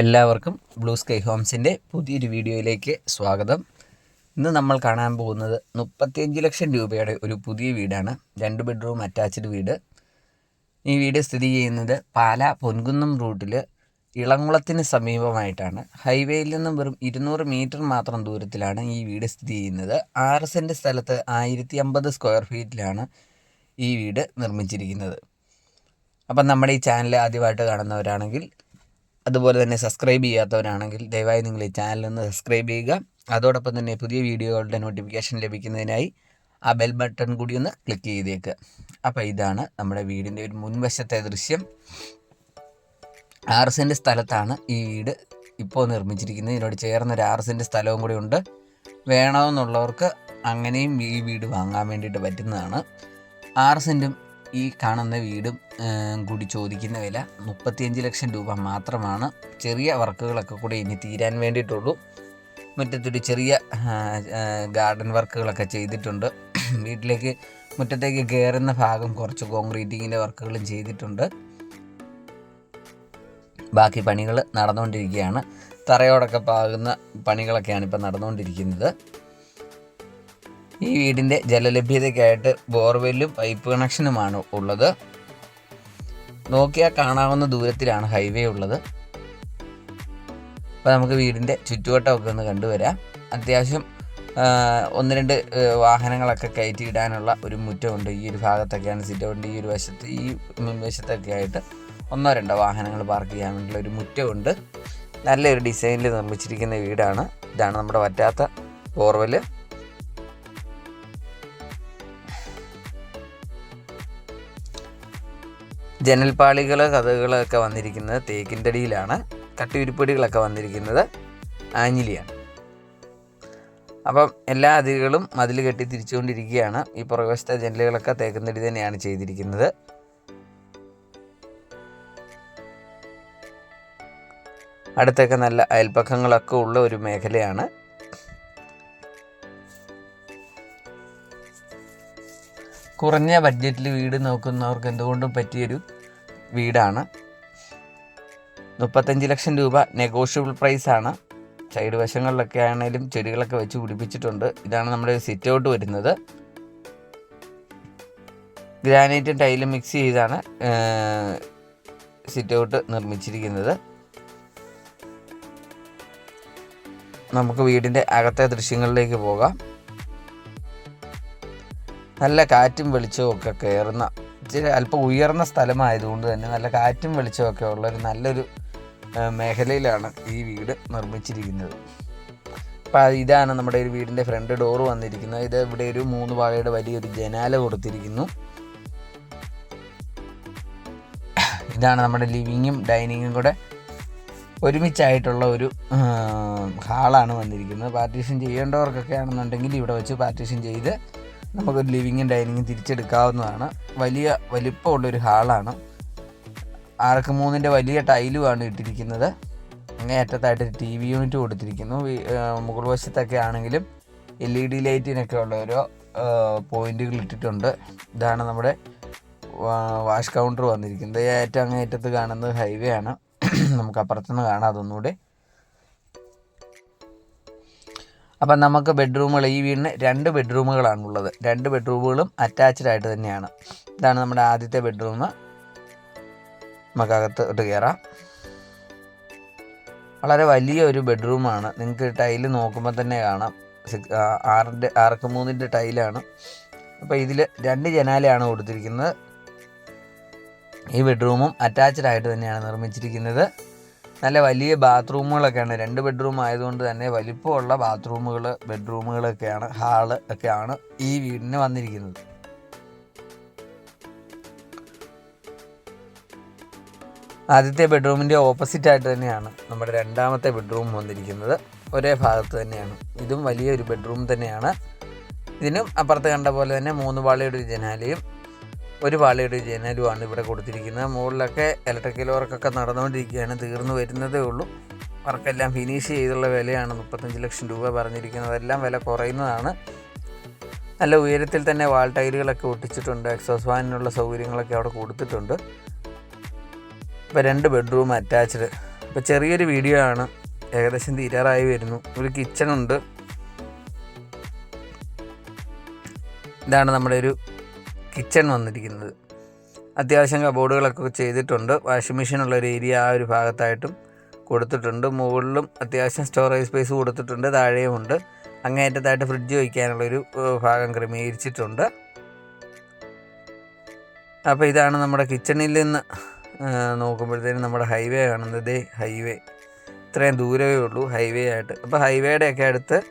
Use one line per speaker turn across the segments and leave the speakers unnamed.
എല്ലാവർക്കും blue sky ഹോംസിന്റെ പുതിയൊരു വീഡിയോയിലേക്ക് സ്വാഗതം. ഇന്ന് നമ്മൾ കാണാൻ പോകുന്നത് മുപ്പത്തിയഞ്ച് ലക്ഷം രൂപയുടെ ഒരു പുതിയ വീടാണ്. രണ്ട് ബെഡ്റൂം അറ്റാച്ച്ഡ് വീട്. ഈ വീട് സ്ഥിതി ചെയ്യുന്നത് പാല പൊൻകുന്നം റൂട്ടിൽ ഇളംകുളത്തിന് സമീപമായിട്ടാണ്. ഹൈവേയിൽ നിന്നും വെറും ഇരുന്നൂറ് മീറ്റർ മാത്രം ദൂരത്തിലാണ് ഈ വീട് സ്ഥിതി ചെയ്യുന്നത്. ആറ് സെന്റ് സ്ഥലത്ത് ആയിരത്തി അമ്പത് സ്ക്വയർ ഫീറ്റിലാണ് ഈ വീട് നിർമ്മിച്ചിരിക്കുന്നത്. അപ്പം നമ്മുടെ ഈ ചാനൽ ആദ്യമായിട്ട് കാണുന്നവരാണെങ്കിൽ അതുപോലെ തന്നെ സബ്സ്ക്രൈബ് ചെയ്യാത്തവരാണെങ്കിൽ ദയവായി നിങ്ങൾ ഈ ചാനൽ ഒന്ന് സബ്സ്ക്രൈബ് ചെയ്യുക. അതോടൊപ്പം തന്നെ പുതിയ വീഡിയോകളുടെ നോട്ടിഫിക്കേഷൻ ലഭിക്കുന്നതിനായി ആ ബെൽ ബട്ടൺ കൂടി ഒന്ന് ക്ലിക്ക് ചെയ്തേക്ക്. അപ്പോൾ ഇതാണ് നമ്മുടെ വീടിന്റെ ഒരു മുൻവശത്തെ ദൃശ്യം. ആറ് സെന്റ് സ്ഥലത്താണ് ഈ വീട് ഇപ്പോൾ നിർമ്മിച്ചിരിക്കുന്നത്. ഇതിനോട് ചേർന്ന ഒരു ആറ് സെന്റ് സ്ഥലവും കൂടി ഉണ്ട്. വേണമെന്നുള്ളവർക്ക് അങ്ങനെയും ഈ വീട് വാങ്ങാൻ വേണ്ടിയിട്ട് പറ്റുന്നതാണ്. ആറ് സെന്റും ഈ കാണുന്ന വീടും കൂടി ചോദിക്കുന്ന വില മുപ്പത്തിയഞ്ച് ലക്ഷം രൂപ മാത്രമാണ്. ചെറിയ വർക്കുകളൊക്കെ കൂടി ഇനി തീരാൻ വേണ്ടിയിട്ടുള്ളൂ. മുറ്റത്തൊരു ചെറിയ ഗാർഡൻ വർക്കുകളൊക്കെ ചെയ്തിട്ടുണ്ട്. വീട്ടിലേക്ക് മുറ്റത്തേക്ക് കയറുന്ന ഭാഗം കുറച്ച് കോൺക്രീറ്റിങ്ങിന്റെ വർക്കുകളും ചെയ്തിട്ടുണ്ട്. ബാക്കി പണികൾ നടന്നുകൊണ്ടിരിക്കുകയാണ്. തറയോടൊക്കെ പാകുന്ന പണികളൊക്കെയാണ് ഇപ്പോൾ നടന്നുകൊണ്ടിരിക്കുന്നത്. ഈ വീടിന്റെ ജലലഭ്യതയ്ക്കായിട്ട് ബോർവെല്ലും പൈപ്പ് കണക്ഷനുമാണ് ഉള്ളത്. നോക്കിയാൽ കാണാവുന്ന ദൂരത്തിലാണ് ഹൈവേ ഉള്ളത്. അപ്പോൾ നമുക്ക് വീടിന്റെ ചുറ്റുവട്ടമൊക്കെ ഒന്ന് കണ്ടുവരാം. അത്യാവശ്യം ഒന്ന് രണ്ട് വാഹനങ്ങളൊക്കെ കയറ്റി ഇടാനുള്ള ഒരു മുറ്റമുണ്ട്. ഈ ഒരു ഭാഗത്തൊക്കെയാണ് സിറ്റൗണ്ട് ഈ ഒരു വശത്ത് ഈ മുൻവശത്തൊക്കെ ആയിട്ട് ഒന്നോ രണ്ടോ വാഹനങ്ങൾ പാർക്ക് ചെയ്യാൻ വേണ്ടിയുള്ള ഒരു മുറ്റമുണ്ട്. നല്ലൊരു ഡിസൈനിൽ നിർമ്മിച്ചിരിക്കുന്ന വീടാണ്. ഇതാണ് നമ്മുടെ വറ്റാത്ത ബോർവെൽ. ജനൽപ്പാളികൾ കഥകളൊക്കെ വന്നിരിക്കുന്നത് തേക്കിന്റെ അടിയിലാണ് കട്ടിയുരുപ്പടികളൊക്കെ വന്നിരിക്കുന്നത് ആഞ്ഞിലിയാണ്. അപ്പം എല്ലാ അതികളും മതിൽ കെട്ടി തിരിച്ചുകൊണ്ടിരിക്കുകയാണ്. ഈ പുറകുവശത്തെ ജനലുകളൊക്കെ തേക്കുന്നടി തന്നെയാണ് ചെയ്തിരിക്കുന്നത്. അടുത്തൊക്കെ നല്ല അയൽപ്പക്കങ്ങളൊക്കെ ഉള്ള ഒരു മേഖലയാണ്. കുറഞ്ഞ ബഡ്ജറ്റിൽ വീട് നോക്കുന്നവർക്ക് എന്തുകൊണ്ടും പറ്റിയൊരു വീടാണ്. മുപ്പത്തഞ്ച് ലക്ഷം രൂപ നെഗോഷ്യബിൾ പ്രൈസാണ് സൈഡ് വശങ്ങളിലൊക്കെ ആണെങ്കിലും ചെടികളൊക്കെ വെച്ച് പിടിപ്പിച്ചിട്ടുണ്ട്. ഇതാണ് നമ്മുടെ സിറ്റ് ഔട്ട് വരുന്നത്. ഗ്രാനൈറ്റും ടൈലും മിക്സ് ചെയ്താണ് സിറ്റ് ഔട്ട് നിർമ്മിച്ചിരിക്കുന്നത്. നമുക്ക് വീടിന്റെ അകത്തെ ദൃശ്യങ്ങളിലേക്ക് പോകാം. നല്ല കാറ്റും വെളിച്ചവും ഒക്കെ കയറുന്ന ഇച്ചിരി അല്പം ഉയർന്ന സ്ഥലമായതുകൊണ്ട് തന്നെ നല്ല കാറ്റും വെളിച്ചവും ഒക്കെ ഉള്ള ഒരു നല്ലൊരു മേഖലയിലാണ് ഈ വീട് നിർമ്മിച്ചിരിക്കുന്നത്. അപ്പോൾ ഇതാണ് നമ്മുടെ ഒരു വീടിന്റെ ഫ്രണ്ട് ഡോർ വന്നിരിക്കുന്നത്. ഇത് ഇവിടെ ഒരു മൂന്ന് പാളയുടെ വലിയൊരു ജനാല കൊടുത്തിരിക്കുന്നു. ഇതാണ് നമ്മുടെ ലിവിങ്ങും ഡൈനിങ്ങും കൂടെ ഒരുമിച്ചായിട്ടുള്ള ഒരു ഹാളാണ് വന്നിരിക്കുന്നത്. പാർട്ടീഷൻ ചെയ്യേണ്ടവർക്കൊക്കെ ആണെന്നുണ്ടെങ്കിൽ ഇവിടെ വെച്ച് പാർട്ടീഷൻ ചെയ്ത് നമുക്കൊരു ലിവിങ്ങും ഡൈനിങ്ങും തിരിച്ചെടുക്കാവുന്നതാണ്. വലിയ വലിപ്പമുള്ളൊരു ഹാളാണ്. ആർക്ക് മൂന്നിന്റെ വലിയ ടൈലുമാണ് ഇട്ടിരിക്കുന്നത്. അങ്ങേയറ്റത്തായിട്ട് ടി വി യൂണിറ്റ് കൊടുത്തിരിക്കുന്നു. മുകൾ വശത്തൊക്കെ ആണെങ്കിലും എൽ ഇ ഡി ലൈറ്റിനൊക്കെ ഉള്ള ഓരോ പോയിന്റുകൾ ഇട്ടിട്ടുണ്ട്. ഇതാണ് നമ്മുടെ വാഷ് കൗണ്ടർ വന്നിരിക്കുന്നത്. ഏറ്റവും അങ്ങേയറ്റത്ത് കാണുന്നത് ഹൈവേ ആണ്. നമുക്ക് അപ്പുറത്തുനിന്ന് കാണാം അതൊന്നുകൂടെ. അപ്പം നമുക്ക് ബെഡ്റൂമുകൾ ഈ വീടിന് രണ്ട് ബെഡ്റൂമുകളാണുള്ളത് രണ്ട് ബെഡ്റൂമുകളും അറ്റാച്ച്ഡ് ആയിട്ട് തന്നെയാണ്. ഇതാണ് നമ്മുടെ ആദ്യത്തെ ബെഡ്റൂം നമുക്കകത്ത് ഇട്ട് കയറാം വളരെ വലിയ ഒരു ബെഡ്റൂമാണ് നിങ്ങൾക്ക് ടൈൽ നോക്കുമ്പോൾ തന്നെ കാണാം. സിക്സ് ആറിന്റെ ആർക്ക് മൂന്നിന്റെ ടൈലാണ് അപ്പോൾ ഇതിൽ രണ്ട് ജനാലയാണ് കൊടുത്തിരിക്കുന്നത്. ഈ ബെഡ്റൂമും അറ്റാച്ച്ഡ് ആയിട്ട് തന്നെയാണ് നിർമ്മിച്ചിരിക്കുന്നത്. നല്ല വലിയ ബാത്റൂമുകളൊക്കെയാണ്. രണ്ട് ബെഡ്റൂം ആയതുകൊണ്ട് തന്നെ വലിപ്പമുള്ള ബാത്റൂമുകൾ ബെഡ്റൂമുകളൊക്കെയാണ് ഹാൾ ഒക്കെയാണ് ഈ വീടിന് വന്നിരിക്കുന്നത്. ആദ്യത്തെ ബെഡ്റൂമിന്റെ ഓപ്പോസിറ്റ് ആയിട്ട് തന്നെയാണ് നമ്മുടെ രണ്ടാമത്തെ ബെഡ്റൂം വന്നിരിക്കുന്നത്. ഒരേ ഭാഗത്ത് തന്നെയാണ്. ഇതും വലിയൊരു ബെഡ്റൂം തന്നെയാണ്. ഇതിനും അപ്പുറത്ത് കണ്ട പോലെ തന്നെ മൂന്ന് പാളിയുടെ ഒരു ജനാലയും ഒരു പാളിയുടെ ജനലുമാണ് ഇവിടെ കൊടുത്തിരിക്കുന്നത്. മുകളിലൊക്കെ ഇലക്ട്രിക്കൽ വർക്കൊക്കെ നടന്നുകൊണ്ടിരിക്കുകയാണ്. തീർന്നു വരുന്നതേ ഉള്ളൂ. വർക്കെല്ലാം ഫിനിഷ് ചെയ്തുള്ള വിലയാണ് മുപ്പത്തഞ്ച് ലക്ഷം രൂപ പറഞ്ഞിരിക്കുന്നത്. എല്ലാം വില കുറയുന്നതാണ്. നല്ല ഉയരത്തിൽ തന്നെ വാൾ ടൈലുകളൊക്കെ ഒട്ടിച്ചിട്ടുണ്ട്. എക്സോസ് ഫാനിനുള്ള സൗകര്യങ്ങളൊക്കെ അവിടെ കൊടുത്തിട്ടുണ്ട്. ഇപ്പോൾ രണ്ട് ബെഡ്റൂം അറ്റാച്ച്ഡ് ഇപ്പോൾ ചെറിയൊരു വീഡിയോ ആണ്. ഏകദേശം തീരാറായി വരുന്നു. ഒരു കിച്ചൺ ഉണ്ട്. ഇതാണ് നമ്മുടെ ഒരു കിച്ചൺ വന്നിരിക്കുന്നത്. അത്യാവശ്യം കബോർഡുകളൊക്കെ ചെയ്തിട്ടുണ്ട്. വാഷിംഗ് മെഷീൻ ഉള്ള ഒരു ഏരിയ ആ ഒരു ഭാഗത്തായിട്ടും കൊടുത്തിട്ടുണ്ട്. മുകളിലും അത്യാവശ്യം സ്റ്റോറേജ് സ്പേസ് കൊടുത്തിട്ടുണ്ട്. താഴെയുമുണ്ട് അങ്ങേറ്റത്തായിട്ട് ഫ്രിഡ്ജ് വയ്ക്കാനുള്ളൊരു ഭാഗം ക്രമീകരിച്ചിട്ടുണ്ട്. അപ്പോൾ ഇതാണ് നമ്മുടെ കിച്ചണിൽ നിന്ന് നോക്കുമ്പോഴത്തേനും നമ്മുടെ ഹൈവേ കാണുന്നത്. ഹൈവേ. ഇത്രയും ദൂരമേ ഉള്ളൂ ഹൈവേ ആയിട്ട്. അപ്പോൾ ഹൈവേയുടെ ഒക്കെ അടുത്ത്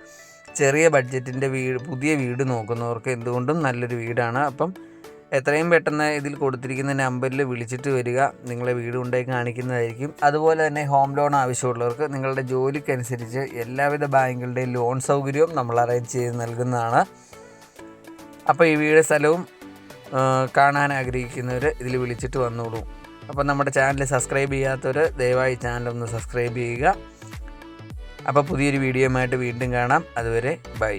ചെറിയ ബഡ്ജറ്റിന്റെ വീട് പുതിയ വീട് നോക്കുന്നവർക്ക് എന്തുകൊണ്ടും നല്ലൊരു വീടാണ്. അപ്പം എത്രയും പെട്ടെന്ന് ഇതിൽ കൊടുത്തിരിക്കുന്ന നമ്പറിൽ വിളിച്ചിട്ട് വരിക. നിങ്ങളെ വീട് കൊണ്ടുപോയി കാണിക്കുന്നതായിരിക്കും. അതുപോലെ തന്നെ ഹോം ലോൺ ആവശ്യമുള്ളവർക്ക് നിങ്ങളുടെ ജോലിക്കനുസരിച്ച് എല്ലാവിധ ബാങ്കുകളുടെയും ലോൺ സൗകര്യവും നമ്മൾ അറേഞ്ച് ചെയ്ത് നൽകുന്നതാണ്. അപ്പോൾ ഈ വീട് സ്ഥലവും കാണാൻ ആഗ്രഹിക്കുന്നവർ ഇതിൽ വിളിച്ചിട്ട് വന്നോളൂ. അപ്പോൾ നമ്മുടെ ചാനൽ സബ്സ്ക്രൈബ് ചെയ്യാത്തവർ ദയവായി ചാനൽ ഒന്ന് സബ്സ്ക്രൈബ് ചെയ്യുക. അപ്പോൾ പുതിയൊരു വീഡിയോയുമായിട്ട് വീണ്ടും കാണാം. അതുവരെ ബൈ